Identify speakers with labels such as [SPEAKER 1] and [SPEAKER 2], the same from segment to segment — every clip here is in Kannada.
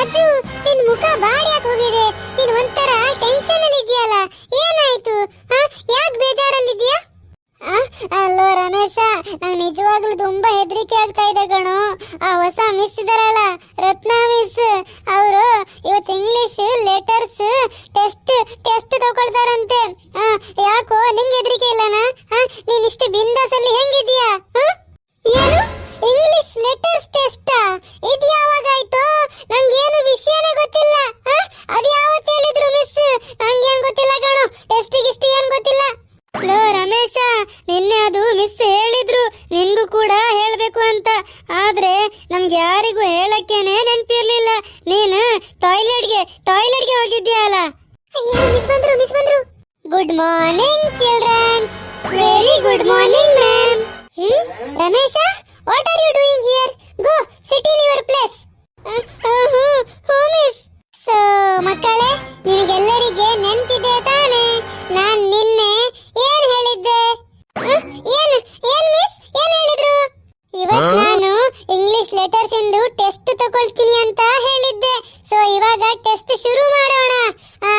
[SPEAKER 1] ರಾಜು ನಿನ್ ಮುಖ ಬಾಡಿ ಯಾಕೆ ಹೋಗಿದೆ. ನೀನ್ ಒಂಥರ ಟೆನ್ಷನ್ ಅಲ್ಲಿ ಇದೆಯಲ್ಲ ಏನಾಯ್ತು? ಯಾಕೆ ಬೇಜಾರಲ್ಲಿದ್ಯಾ ಅಲ್ಲೋ ರಮೇಶ ನಂಗೆ ನಿಜವಾಗ್ಲೂ ತುಂಬಾ ಹೆದರಿಕೆ ಆಗ್ತಾ ಇದೆ ಕಣೋ. ಆ ಹೊಸ ಮಿಸ್ ಇದಾರಲ್ಲ, ರತ್ನ ಮಿಸ್ ಅವರು ಇವತ್ತು ಇಂಗ್ಲಿಷ್ ಲೆಟರ್ಸ್ ಟೆಸ್ಟ್ ಟೆಸ್ಟ್ ತಗೊಳ್ತಾರಂತೆ ಯಾಕೋ ನಿಂಗೆ ಹೆದರಿಕೆ ಇಲ್ಲನಾ? ನೀನ್ ಇಷ್ಟು ಬಿಂದಾಸಲ್ಲಿ ಹೆಂಗಿದ್ಯಾ? ಏನು? ಇಂಗ್ಲಿಷ್ ಲೆಟರ್ಸ್ ಟೆಸ್ಟ್ ಇದು ಯಾವಾಗಾಯ್ತು? ಏನು ವಿಷಯನೇ ಗೊತ್ತಿಲ್ಲ? ಅದು ಯಾವತ್ತು ಹೇಳಿದ್ರು ಮಿಸ್ ನಂಗೇನ್ ಗೊತ್ತಿಲ್ಲ ಕಣೋ ಟೆಸ್ಟ್ ಗಿಸ್ಟ್ ಏನು ಗೊತ್ತಿಲ್ಲ? ಲೋ ರಮೇಶ ನಿನ್ನೆ ಅದು ಮಿಸ್ ಹೇಳಿದ್ರು. ನಿನ್ಗೂ ಕೂಡ ಹೇಳಬೇಕು ಅಂತ. ಆದ್ರೆ ನಮ್ಗೆ ಯಾರಿಗೂ ಹೇಳಕ್ಕೇನೆ ನೆನಪಿರ್ಲಿಲ್ಲ. ನೀನು ಟಾಯ್ಲೆಟ್ಗೆ ಟಾಯ್ಲೆಟ್ಗೆ ಹೋಗಿದ್ಯಾಲ ಮಿಸ್ ಬಂದ್ರು ಮಿಸ್ ಬಂದ್ರು. Good morning childrens very good morning Ramesha what are you doing here go sit in your place miss so ಮಕ್ಕಳೇ ನಿಮಗೆಲ್ಲರಿಗೆ ನೆನ್ಪಿದೆ ತಾನೆ? ನಾನು ನಿನ್ನೆ ಏನ್ ಹೇಳಿದ್ದೆ? ಏನ್ ಏನ್ ಮಿಸ್ ಏನ್ ಹೇಳಿದ್ರು? ಇವತ್ತು ನಾನು ಇಂಗ್ಲಿಷ್ ಲೆಟರ್ಸ್ ಎಂದು ಟೆಸ್ಟ್ ತಗೊಳ್ತೀನಿ ಅಂತ ಹೇಳಿದ್ದೆ ಸೊ ಇವಾಗ ಟೆಸ್ಟ್ ಶುರು ಮಾಡೋಣ ಆ,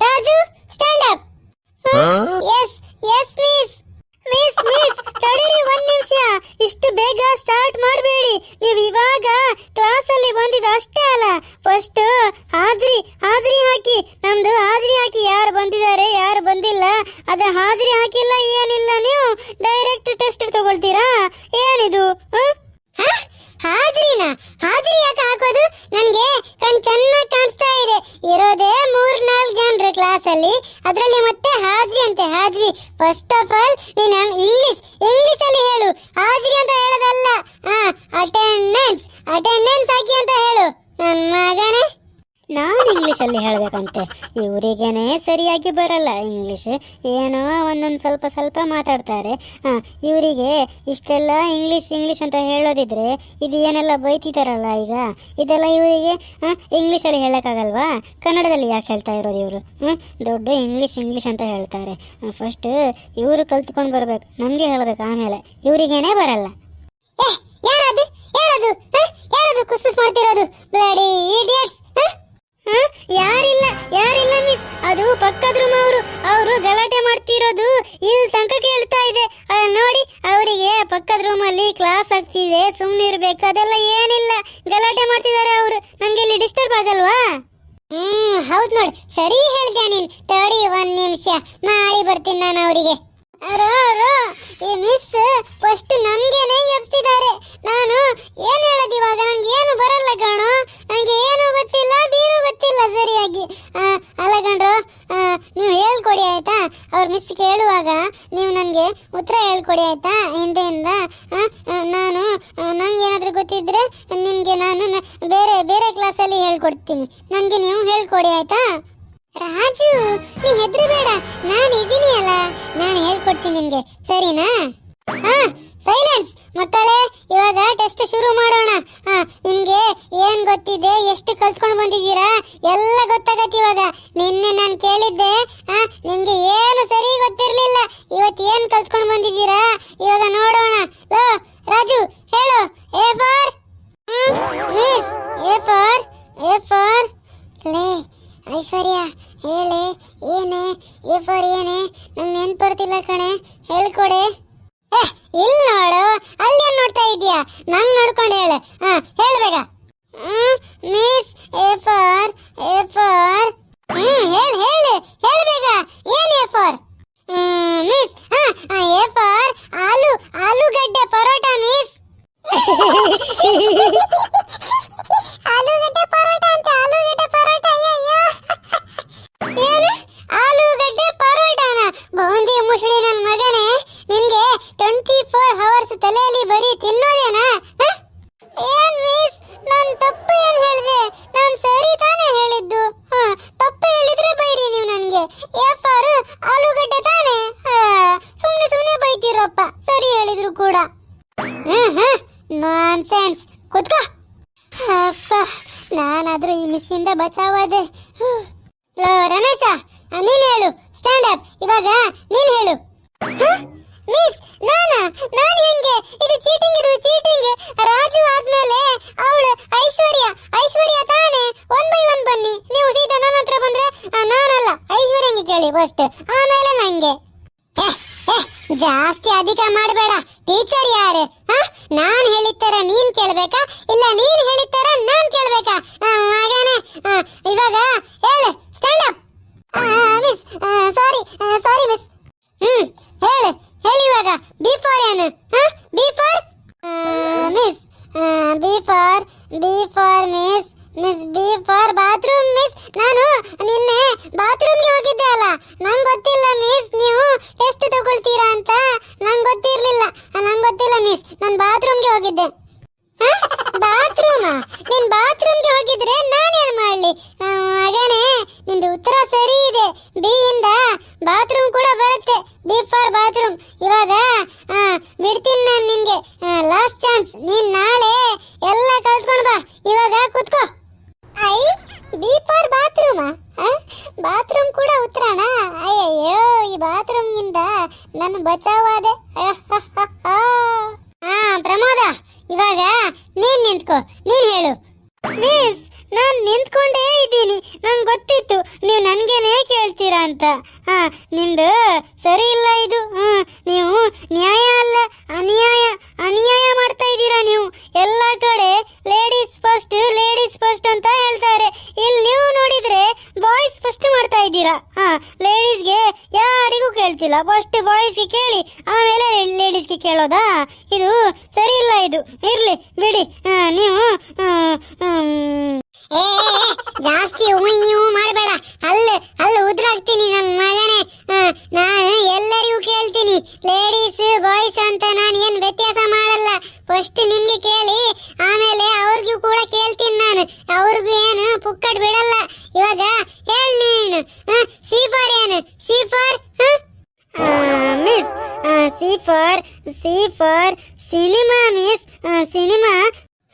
[SPEAKER 1] Raju stand up yes yes miss miss miss ತಡೀರಿ ಒಂದ್ ನಿಮಿಷ ಇಷ್ಟು ಬೇಗ ಸ್ಟಾರ್ಟ್ ಮಾಡಬೇಡಿ ನೀವು ಇವಾಗ ಕ್ಲಾಸ್ ಅಲ್ಲಿ ಬಂದಿದ್ದು ಅಷ್ಟೇ ಅಲ್ಲ. ಫಸ್ಟ್ ಹಾಜರಿ ಹಾಜರಿ ಹಾಕಿ. ನಮ್ದು ಹಾಜರಿ ಹಾಕಿ. ಯಾರು ಬಂದಿದ್ದಾರೆ, ಯಾರು ಬಂದಿಲ್ಲ. ಅದ ಹಾಜರಿ ಹಾಕಿಲ್ಲ, ಏನಿಲ್ಲ ನೀವು? ಡೈರೆಕ್ಟ್ ಟೆಸ್ಟ್ ತಗೊಳ್ತೀರಾ? ಏನಿದು? ಹ? ಹಾ? ಹಾಜರಿನ? ಹಾಜರಿ ಯಾಕೆ ಹಾಕೋದು? ನನ್ಗೆ ಕಣ್ ಚೆನ್ನಾಗಿ ಕಾಣಿಸ್ತಾ ಇದೆ. ಇರೋದೇ ಮೂರ್ ನಾಲ್ಕು ಜನರು ಕ್ಲಾಸ್ ಅಲ್ಲಿ. ಅದ್ರಲ್ಲಿ ಮತ್ತೆ ಹಾಜರಿ ಅಂತೆ, ಹಾಜ್ರಿ. ಫಸ್ಟ್ ಆಫ್ ಆಲ್ ನೀನು ಇಂಗ್ಲಿಷ್ ಇಂಗ್ಲಿಷ್ ಅಲ್ಲಿ ಹೇಳು. ಹಾಜ್ರಿ ಅಂತ ಹೇಳೋದಲ್ಲ. ಅಟೆಂಡೆನ್ಸ್ ಅಟೆಂಡೆನ್ಸ್ ಹಾಕಿ ಅಂತ ಹೇಳು. ನನ್ನ ಮಗನೇ. ನಾನು ಇಂಗ್ಲೀಷಲ್ಲಿ ಹೇಳಬೇಕಂತೆ. ಇವರಿಗೇನೆ ಸರಿಯಾಗಿ ಬರಲ್ಲ. ಇಂಗ್ಲೀಷ್ ಏನೋ ಒಂದೊಂದು ಸ್ವಲ್ಪ ಸ್ವಲ್ಪ ಮಾತಾಡ್ತಾರೆ. ಹಾಂ, ಇವರಿಗೆ ಇಷ್ಟೆಲ್ಲ ಇಂಗ್ಲೀಷ್ ಇಂಗ್ಲೀಷ್ ಅಂತ ಹೇಳೋದಿದ್ರೆ ಇದು ಏನೆಲ್ಲ ಬೈತಿದ್ದಾರಲ್ಲ ಈಗ? ಇದೆಲ್ಲ ಇವರಿಗೆ, ಹಾಂ ಇಂಗ್ಲೀಷಲ್ಲಿ ಹೇಳೋಕ್ಕಾಗಲ್ವಾ? ಕನ್ನಡದಲ್ಲಿ ಯಾಕೆ ಹೇಳ್ತಾ ಇರೋದು ಇವರು? ಹ್ಞೂ ದೊಡ್ಡ ಇಂಗ್ಲೀಷ್ ಇಂಗ್ಲೀಷ್ ಅಂತ ಹೇಳ್ತಾರೆ. ಫಸ್ಟ್ ಇವರು ಕಲ್ತ್ಕೊಂಡು ಬರಬೇಕು. ನಮಗೆ ಹೇಳಬೇಕು ಆಮೇಲೆ. ಇವರಿಗೇನೆ ಬರಲ್ಲ. ಯಾರದು? ಯಾರದು? ಯಾರದು ಕುಸ್ಕುಸ್ ಮಾಡ್ತಿರೋದು? ಬ್ಲಡಿ ಇಡಿಯಟ್ಸ್ ಯಾರಿಲ್ಲ ಯಾರಿಲ್ಲ ಮಿಸ್ ಅದು ಪಕ್ಕದ ರೂಮ್ ಅವರು ಅವರು ಗಲಾಟೆ ಮಾಡ್ತಿರೋದು ಇಲ್ಲಿ ತನಕ ಕೇಳ್ತಾ ಇದೆ. ನೋಡಿ, ಅವರಿಗೆ ಪಕ್ಕದ ರೂಮ್ ಅಲ್ಲಿ ಕ್ಲಾಸ್ ಆಗ್ತಿದೆ ಸುಮ್ಮನೆ ಇರ್ಬೇಕು. ಅದೆಲ್ಲ ಏನಿಲ್ಲ. ಗಲಾಟೆ ಮಾಡ್ತಿದ್ದಾರೆ ಅವರು. ನಂಗೆ ಇಲ್ಲಿ ಡಿಸ್ಟರ್ಬ್ ಆಗಲ್ವಾ? ಹ್ಮ್, ಹೌದ್ ನೋಡಿ. ಸರಿ ಹೇಳ್ದೆ ನೀನ್. ತಡಿ ಒಂದ್ ನಿಮಿಷ. ಮಾಡಿ ಬರ್ತೀನಿ ನಾನು ಅವರಿಗೆ. ಈ ಮಿಸ್ ಫಸ್ಟ್ ನನ್ಗೇನೆ ಎಬ್ಸಿದ್ದಾರೆ ನಾನು ಏನ್ ಹೇಳೋದು ಇವಾಗ? ನಂಗೆ ಏನು ಬರಲ್ಲ ಕಣೋ ನಂಗೆ ಏನು ಗೊತ್ತಿಲ್ಲ ಬೀರು ಗೊತ್ತಿಲ್ಲ ಸರಿಯಾಗಿ ಆ, ಅಲ್ಲ ಕಣ್ರು ಆ, ನೀವು ಹೇಳ್ಕೊಡಿ ಆಯ್ತಾ ಅವ್ರ ಮಿಸ್ ಕೇಳುವಾಗ ನೀವು ನನಗೆ ಉತ್ತರ ಹೇಳ್ಕೊಡಿ ಆಯ್ತಾ ಹಿಂದೆಯಿಂದ ಆ, ಆ, ನಾನು ನಂಗೆ ಏನಾದರೂ ಗೊತ್ತಿದ್ರೆ ನಿಮಗೆ ನಾನು ನ- ಬೇರೆ ಬೇರೆ ಕ್ಲಾಸಲ್ಲಿ ಹೇಳ್ಕೊಡ್ತೀನಿ ನನಗೆ ನೀವು ಹೇಳ್ಕೊಡಿ, ಆಯ್ತಾ? ರಾಜು, ನೀ ಹೆದ್ರಬೇಡ. ನಾನು ಇದ್ದೀನಿ ಅಲ್ಲ. ನಾನು ಹೇಳ್ಕೊಡ್ತೀನಿ ನಿಮಗೆ ಸರಿನಾ? ಹಾ ಸೈಲೆನ್ಸ್ ಮಕ್ಕಳೇ, ಇವಾಗ ಟೆಸ್ಟ್ ಶುರು ಮಾಡೋಣ. ಹಾ ನಿಮಗೆ ಏನು ಗೊತ್ತಿದೆ, ಎಷ್ಟು ಕಲ್ತ್ಕೊಂಡು ಬಂದಿದ್ದೀರಾ? ಎಲ್ಲ ಗೊತ್ತಾಗತ್ತೆ ಇವಾಗ. ನಿನ್ನೆ ನಾನು ಕೇಳಿದ್ದೆ, ಹಾ ನಿಮಗೆ ಏನು ಸರಿ ಗೊತ್ತಿರಲಿಲ್ಲ. ಇವತ್ತು ಏನು ಕಲ್ತ್ಕೊಂಡು ಬಂದಿದ್ದೀರಾ? ಇವಾಗ ನೋಡೋಣ. ಲೋ, ರಾಜು, ಹೇಳು. A for A for A for ಲೇ, ಐಶ್ವರ್ಯ, ಹೇಳಿ, ಏನೇ ಎ ಫಾರ್ ಏನೇ ನಂಗೆ ನೆನ್ಪು ಬರ್ತಿಲ್ಲ ಕಣೆ, ಹೇಳ್ಕೊಡೆ. ಏ ಇಲ್ಲಿ ನೋಡು, ಅಲ್ಲಿ ಏನ್ ನೋಡ್ತಾ ಇದೀಯಾ? ನಂಗ್ ನೋಡ್ಕೊಂಡು ಹೇಳು. ಹಾ miss A for A for ಹ್ಮ್, ಹೇಳು ಹೇಳು ಹೇಳ್ಬೇಕ ಏನ್ ಎ ಫಾರ್ ಮಿಸ್ ಹಾ ಎ ಫಾರ್ ಆಲೂ, ಆಲೂಗಡ್ಡೆ ಪರೋಟ, ಮಿಸ್. ಮಿಸ್ಸಿಂದ ಬಚಾವಾದೆ. ಲೋ, ರಮೇಶ ನೀನ್ ಹೇಳು. ಸ್ಟ್ಯಾಂಡ್ ಅಪ್ ಇವಾಗ ನೀನ್ ಹೇಳು. ಮಿಸ್ ನಾನ? ನಾನ್ ಹೆಂಗೆ? ಇದು ಚೀಟಿಂಗ್ ಇದು ಚೀಟಿಂಗ್ ರಾಜು ಆದ್ಮೇಲೆ ಅವಳು ಐಶ್ವರ್ಯ. ಐಶ್ವರ್ಯ ತಾನೇ? ಒನ್ ಬೈ ಒನ್ ಬನ್ನಿ. ನೀವು ಸೀದಾ ನನ್ನ ಹತ್ರ ಬಂದ್ರೆ ನಾನಲ್ಲ. ಐಶ್ವರ್ಯಂಗೆ ಕೇಳಿ ಫಸ್ಟ್ ಆಮೇಲೆ ನಂಗೆ. ಜಾಸ್ತಿ ಅಧಿಕ ಮಾಡಬೇಡ. ಟೀಚರ್ ಯಾರು? ಹಾ? ನಾನ್ ಹೇಳಿತ್ತರ ನೀನ್ ಕೇಳ್ಬೇಕಾ? ಇಲ್ಲ, ನೀನ್ ಹೇಳಿತ್ತರ ನಾನ್ ಕೇಳ್ಬೇಕಾ? ಹಾಗಾನೆ. ಇವಾಗ ಹೇಳು. Stand up sorry sorry miss ಹ್ಮ್ ಹೇಳು ಹೇಳಿ ಇವಾಗ ಬಿ ಫಾರ್ ಏನು B for miss B for B for miss miss B for bathroom miss ನಾನು ನಿನ್ನೆ ಬಾತ್ರೂಮ್ಗೆ ಹೋಗಿದ್ದೆ ಅಲ್ಲ ನಂಗೆ ಗೊತ್ತಿಲ್ಲ ಮಿಸ್ ನೀವು ಟೆಸ್ಟ್ ತಗೊಳ್ತೀರಾ ಅಂತ ನಂಗೆ ಗೊತ್ತಿರ್ಲಿಲ್ಲ ನಂಗೆ ಗೊತ್ತಿಲ್ಲ ಮಿಸ್ ನಾನು ಬಾತ್ರೂಮ್ಗೆ ಹೋಗಿದ್ದೆ. ಬಾತ್ರೂಮ್? ನೀನ್ ಬಾತ್ರೂಮ್ಗೆ ಹೋಗಿದ್ರೆ ನಾನೇನ್ ಮಾಡ್ಲಿ? ಹಾಗೇನೆ, ನಿಂದು ಉತ್ತರ ಸರಿ ಇದೆ. ಬಿ ಇಂದ ಬಾತ್ರೂಮ್ ಕೂಡ ಬರುತ್ತೆ. ಬಿ ಫಾರ್ ಬಾತ್ರೂಮ್ ಇವಾಗ ಬಿಡ್ತೀನಿ ನಾನು ನಿನ್ಗೆ. ಲಾಸ್ಟ್ ಚಾನ್ಸ್ ನೀನ್ ನಾಳೆ ಎಲ್ಲ ಕಲ್ತ್ಕೊಂಡ್ ಬಾ ಇವಾಗ ಕುತ್ಕೋ ಐ ಬಿ ಫಾರ್ ಬಾತ್ರೂಮ್ ಬಾತ್ರೂಮ್ ಕೂಡ ಉತ್ತರನಾ ಅಯ್ಯಯ್ಯೋ ಈ ಬಾತ್ರೂಮ್ ಇಂದ ನಾನು ಬಚಾವಾದೆ ಹಾ ಪ್ರಮೋದ ಇವಾಗ ನೀನ್ ನಿಂತ್ಕೋ ನೀನ್ ಹೇಳು ಮಿಸ್ ನಾನ್ ನಿಂತ್ಕೊಂಡೇ ಇದ್ದೀನಿ. ನಂಗೆ ಗೊತ್ತಿತ್ತು. ನೀವು ನನಗೇನೇ ಕೇಳ್ತೀರಾ ಅಂತ. ಹಾಂ ನಿಮ್ಮದು ಸರಿ ಇಲ್ಲ ಇದು. ಹಾಂ, ನೀವು ನ್ಯಾಯ ಅಲ್ಲ, ಅನ್ಯಾಯ ಅನ್ಯಾಯ ಮಾಡ್ತಾ ಇದ್ದೀರಾ ನೀವು. ಎಲ್ಲ ಕಡೆ ಲೇಡೀಸ್ ಫಸ್ಟ್ ಲೇಡೀಸ್ ಫಸ್ಟ್ ಅಂತ ಹೇಳ್ತಾರೆ. ಇಲ್ಲಿ ನೀವು ನೋಡಿದರೆ ಬಾಯ್ಸ್ ಫಸ್ಟ್ ಮಾಡ್ತಾ ಇದ್ದೀರಾ. ಲೇಡೀಸ್ಗೆ ಯಾರಿಗೂ ಕೇಳ್ತಿಲ್ಲ. ಫಸ್ಟ್ ಬಾಯ್ಸ್ಗೆ ಕೇಳಿ, ಆಮೇಲೆ ಲೇಡೀಸ್ಗೆ ಕೇಳೋದಾ? ಇದು ಸರಿ ಇಲ್ಲ ಇದು. ಇರ್ಲಿ, ಬಿಡಿ. ನೀವು ಜಾಸ್ತಿ ನೀವು ಮಾಡಬೇಡ. ಅಲ್ಲಿ ಅಲ್ಲಿ ಉದ್ರಾಗ್ತೀನಿ ನನ್ನ ಮಗನೇ. ನಾನು ಎಲ್ಲರಿಗೂ ಕೇಳ್ತೀನಿ. ಲೇಡೀಸ್ ಬಾಯ್ಸ್ ಅಂತ ನಾನು ಏನು ವ್ಯತ್ಯಾಸ ಮಾಡಲ್ಲ. ಫಸ್ಟ್ ನಿಮ್ಗೆ ಕೇಳಿ, ಆಮೇಲೆ ಅವ್ರಿಗೂ ಕೂಡ ಕೇಳ್ತೀನಿ ನಾನು. ಅವ್ರಿಗೂ ಏನು ಪುಕ್ಕಟ್ ಬಿಡಲ್ಲ. ಇವಾಗ ಹೇಳಿ ನೀನು. ಸಿ ಫಾರ್ ಏನು C for miss C for C for cinema miss cinema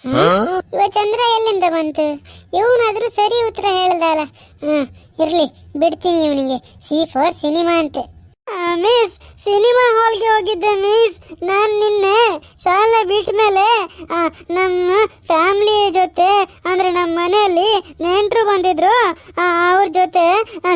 [SPEAKER 1] ಇವ ಚಂದ್ರ ಎಲ್ಲಿಂದ ಬಂತು? ಇವನಾದ್ರೂ ಸರಿ ಉತ್ತರ ಹೇಳ್ದಲ್ಲ ಹ್ಮ್ ಇರ್ಲಿ ಬಿಡ್ತೀನಿ ಇವನಿಗೆ. ಸಿ ಫಾರ್ ಸಿನಿಮಾ ಅಂತೆ. ಮಿಸ್ ಸಿನಿಮಾ ಹಾಲ್ಗೆ ಹೋಗಿದ್ದೆ ಮಿಸ್ ನಾನು ನಿನ್ನೆ ಶಾಲೆ ಬಿಟ್ಟ ಮೇಲೆ ನಮ್ಮ ಫ್ಯಾಮಿಲಿ ಜೊತೆ, ಅಂದ್ರೆ ನಮ್ಮ ಮನೆಯಲ್ಲಿ ನೆಂಟರು ಬಂದಿದ್ರು. ಅವ್ರ ಜೊತೆ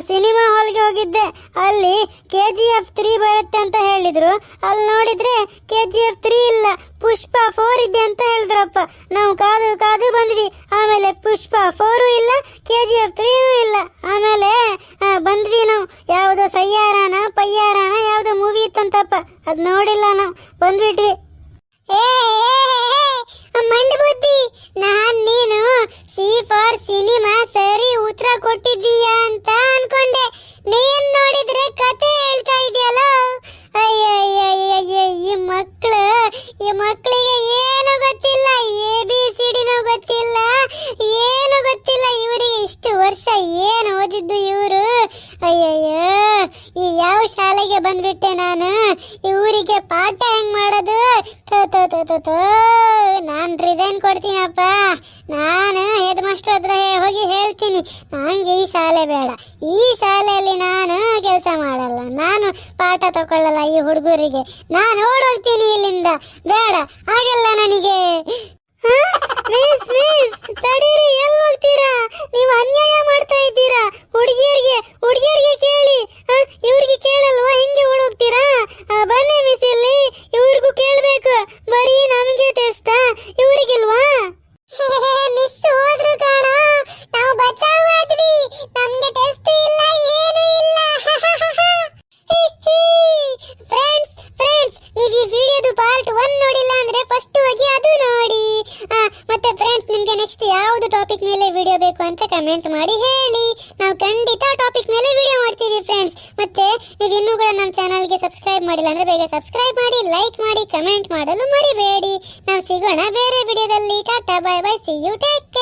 [SPEAKER 1] ಸಿನಿಮಾ ಹಾಲ್ಗೆ ಹೋಗಿದ್ದೆ. ಅಲ್ಲಿ ಕೆ ಜಿ ಎಫ್ ತ್ರೀ ಬರುತ್ತೆ ಅಂತ ಹೇಳಿದ್ರು. ಅಲ್ಲಿ ನೋಡಿದ್ರೆ ಕೆ ಜಿ ಎಫ್ ತ್ರೀ ಇಲ್ಲ, ಪುಷ್ಪ ಫೋರ್ ಇದೆ ಅಂತ ಹೇಳಿದ್ರಪ್ಪ. ನಾವು ಕಾದು ಕಾದು ಬಂದ್ವಿ. ಆಮೇಲೆ ಪುಷ್ಪ ಫೋರು ಇಲ್ಲ ಕೆ ಜಿ ಎಫ್ ತ್ರೀನೂ ಇಲ್ಲ. ಆಮೇಲೆ ಬಂದ್ವಿ ನಾವು. ಯಾವುದೋ ಸಯ್ಯಾರಾನ, ಪಯ್ಯಾರಾನ, ಯಾವುದೋ ಮೂವಿ ಇತ್ತಂತಪ್ಪ. ಅದು ನೋಡಿಲ್ಲ ನಾವು. ಬಂದ್ಬಿಟ್ವಿ. ಮಂಡ ಬುದ್ಧಿ. ನಾನ್ ನೀನು ಸಿ ಫಾರ್ ಸಿನಿಮಾ ಸರಿ ಉತ್ತರ ಕೊಟ್ಟಿದ್ದೀಯ ಅಂತ ಅನ್ಕೊಂಡೆ. ನೀನ್ ನೋಡಿದ್ರೆ ಕತೆ ಹೇಳ್ತಾ ಇದೆಯಲ್ಲ? ಅಯ್ಯಯ್ಯಯ್ಯ ಈ ಮಕ್ಕಳು ಈ ಮಕ್ಕಳಿಗೆ ಏನು ಗೊತ್ತಿಲ್ಲ. ಎ ಬಿ ಸಿ ಗೊತ್ತಿಲ್ಲ. ಏನು ಗೊತ್ತಿಲ್ಲ ಇವರಿಗೆ ಇಷ್ಟು ವರ್ಷ ಏನು ಓದಿದ್ದು ಇವರು? ಅಯ್ಯಯ್ಯೋ, ಈ ಯಾವ ಶಾಲೆಗೆ ಬಂದ್ಬಿಟ್ಟೆ ನಾನು? ಇವರಿಗೆ ಪಾಠ ಹೆಂಗ್ ಮಾಡೋದು? ನಾನು ರಿಸೈನ್ ಕೊಡ್ತೀನಪ್ಪ. ನಾನು ಹೆಡ್ ಮಾಸ್ಟರ್ ಹತ್ರ ಹೋಗಿ ಹೇಳ್ತೀನಿ. ನನಗೆ ಈ ಶಾಲೆ ಬೇಡ. ಈ ಶಾಲೆಯಲ್ಲಿ ನಾನು ಕೆಲಸ ಮಾಡಲ್ಲ. ನಾನು ಪಾಠ ತಗೊಳ್ಳಲ್ಲ ಈ ಹುಡುಗರಿಗೆ. ನಾನು ಓಡೋಗ್ತೀನಿ ಇಲ್ಲಿಂದ. ಬೇಡ ಆಗಲ್ಲ ನನಗೆ. ಮಿಸ್ ಪ್ಲೀಸ್ ತಡೀರಿ, ಎಲ್ಲಿ ಹೋಗ್ತೀರಾ? ನೀವು ಅನ್ಯಾಯ ಮಾಡ್ತಾ ಇದ್ದೀರಾ? ಹುಡುಗಿಯರಿಗೆ ಹುಡುಗಿಯರಿಗೆ ಕೇಳಿ. ಇವ್ರಿಗೆ ಕೇಳಲ್ವಾ? ಹಿಂಗೆ ಓಡೋಗ್ತೀರಾ? ಬನ್ನಿ ಇಲ್ಲಿ. ಇವ್ರಿಗೂ ಕೇಳಬೇಕು. ಬರೀ ನಮಗೆ ಟೆಸ್ಟಾ ಇವರಿಗಿಲ್ವಾ? ನೆಕ್ಸ್ಟ್ ಯಾವುದು ಟಾಪಿಕ್ ಮೇಲೆ ವಿಡಿಯೋ ಬೇಕು ಅಂತ ಕಮೆಂಟ್ ಮಾಡಿ ಹೇಳಿ. ನಾವು ಖಂಡಿತ ಟಾಪಿಕ್ ಮೇಲೆ ವಿಡಿಯೋ ಮಾಡ್ತೀವಿ ಫ್ರೆಂಡ್ಸ್ ಮತ್ತೆ ನೀವು ಇನ್ನೂ ಕೂಡ ನಮ್ಮ ಚಾನಲ್ಗೆ ಸಬ್ಸ್ಕ್ರೈಬ್ ಮಾಡಿಲ್ಲ ಅಂದ್ರೆ ಬೇಗ ಸಬ್ಸ್ಕ್ರೈಬ್ ಮಾಡಿ ಲೈಕ್ ಮಾಡಿ ಕಮೆಂಟ್ ಮಾಡಲು ಮರಿಬೇಡಿ. ನಾವು ಸಿಗೋಣ ಬೇರೆ ವಿಡಿಯೋದಲ್ಲಿ tata bye bye see you take